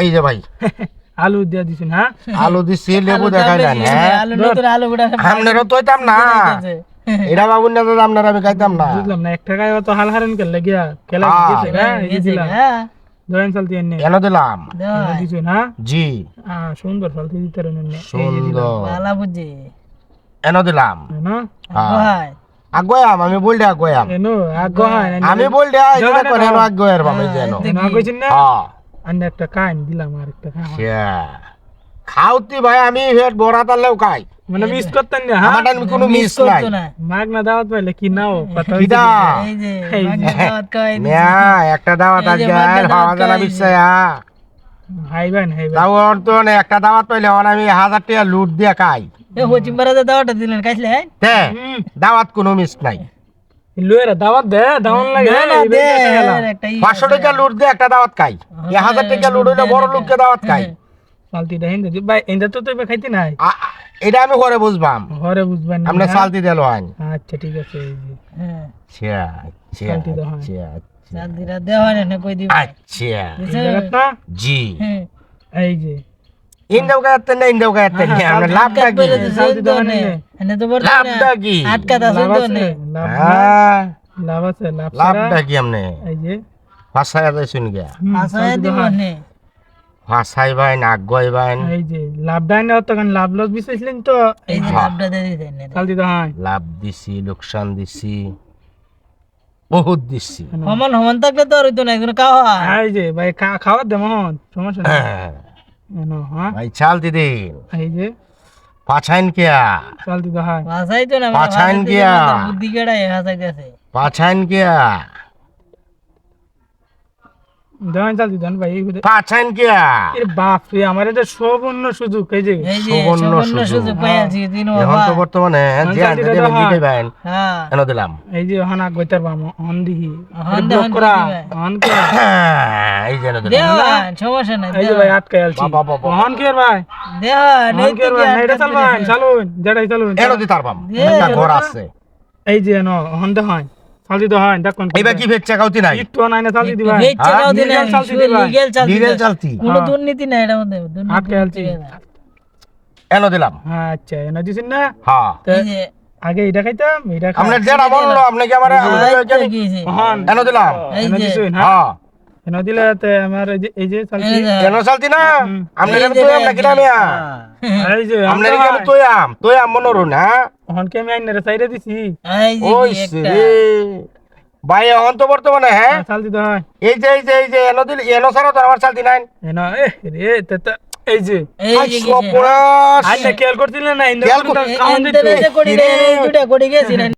এই যে ভাই। আলু দিয়ে দিছেন হ্যাঁ? আলু দিছি লেবু দেখাই দেন হ্যাঁ? আলু নতুন আলু গুড়া তো হইতাম না। এটা বাবুর না আপনার আমি খাইতাম না। বুঝলাম না এক টাকায় অত হাল হারেন কেন? লাগিয়া খেলা হ্যাঁ। গেছে হ্যাঁ? এই দিলাম। হ্যাঁ। সালতি এনে। দিলাম। দিছেন হ্যাঁ? জি। আহ, সুন্দর সালতি দিতে রেন এনে। সুন্দর। ভালা বুঝি। এন দিলাম। না হ্যাঁ। আগুয়াম আমি বললে আগুয়াম এনো আগ হয় আমি বললে এটা করে এনো আগুয়ার বাবা যেন না কইছেন না? হ্যাঁ। আন্নে একটা কাইন দিলাম আর একটা খাওয়া আচ্ছা। খাওতি ভাই আমি ফের বড়া তালেও খাই মানে মিস করতেন না হ্যাঁ আমার টাইম কোনো মিস নাই করতো না মাগ না দাওয়াত পাইলে কি নাও কথা কিটা এই যে এই যে। মাগনা দাওয়াত খাওয়াই দিছি। মিয়া একটা দাওয়াত এই যে আজকে বার্থডে আর দাওয়াত হওয়া জানা খাওয়াই বিশ্বায়া হাইবেন হাইবেন তাও ওর তো না একটা দাওয়াত পাইলে ওর আমি হাজার টাকা লুট দিয়ে খাই এ হচিম্বারা যে দাওয়াটা দিলেন খাইছিলে হ্যাঁ তে দাওয়াত কোনো মিস নাই লুয়েরা দাওয়াত দে দাওন লাগে না, না, দে, বেটা খেলা। এর একটা ই পাঁচশো টাকা লুট দিয়ে একটা দাওয়াত খাই। হাজার টাকা লুট হইলে বড় লোককে দাওয়াত খাই। সালতি দেন দে ভাই এন্ডা তো তুই খাইতে নাই। এটা আমি ঘরে বুঝবাম। ঘরে বুঝবেন না। আপনি চালতি দিল আইন আচ্ছা ঠিক আছে হ্যাঁ। আচ্ছা আচ্ছা হয়। আচ্ছা শান্তিরা দেওয়া হয় না কই দিবা? আচ্ছা। জি। হ্যাঁ। এই যে। ইন্দাও না না আমরা তো। এনে তো বড় আটকা দা লাভ সুন্দর আছে নে লাভ হ্যাঁ। লাভ লাভ ছাড়া আমনে। এই যে। ফাঁসাই আছে শুন গিয়া। হুম, দিব দেওয়া হয়। এই যে লাভ দেয় না তখন লাভ লস বিচাইছিলেন তো। এই যে লাভটা দিয়ে দিতেন নে শান্তি তো হয়। লাভ দিছি লোকসান দিছি বহুত দিছি। সমান সমান থাকলে তো আর হইতো না একজন খাওয়া এই যে ভাই দে মোহন সমস্যা হ্যাঁ। হ্যাঁ। ভাই চাল দিদি এই যে পাছাইন কিয়া চাল দিদি হয় পাছাই তো না পাছাইন কিয়া বুদ্ধি কেডাই হাসাই গেছে পাছাইন কিয়া দেওয়ান শান্তি দেন ভাই এই কিয়া এর বাপ রে আমার এটা সুযোগ এই যে সুবর্ণ সুযোগ। পাইয়াছি এখন তো বর্তমানে যে চাল আনতে দিতে দেবেন দিতে বাইন হ্যাঁ। এনে দিলাম। এই যে হন গইতার বাম হন দিহি। ব্লক করা দিহি ভাই। এই যে এনে দিলাম। দেওয়া সমস্যা নাই এই যে ভাই আটকাই আলছি। বাবা, বাবা, বাবা। হন ভাই? দেওয়া নেই কে ভাই? না এটা চালবান চালুন যেটাই চালুন এনে ঘর আছে। এই যে ন হন দে হয়। হয় কি চেকাউতি নাই? একটু নাই না চালতি দিবা। ভেজ চালাও দিন চালতি দিবা। লিগেল চালতি লিগেল চালতি। কোনো দুর্নীতি নাই এটার মধ্যে। দুর্নীতি আটকে আলছি এনে দিলাম। হ্যাঁ আচ্ছা এনে দিছেন না? হ্যাঁ। তো এই যে আগে এটা খাইতাম এটা খাই যেটা বলল আপনাকে আমার এনে দিলাম। দিছেন হ্যাঁ। হ্যাঁ। দিলে তে আমার এই যে চালতি। না? কেন আম নাকি না এই যে আপনি কেন আম তুই আম মনোরু না হন কে আমি আইনারে সাইডে দিছি? এই ওই রে। ভাই এখন তো বর্তমানে হ্যাঁ? চাল দিতে হয়। এই যে এই যে এই যে এনো দিল এনো ছাড়া তো আমার চালতি নাই। এনে এ রে তে তে এই যে। খেয়াল করছিলেন না খেয়াল কর-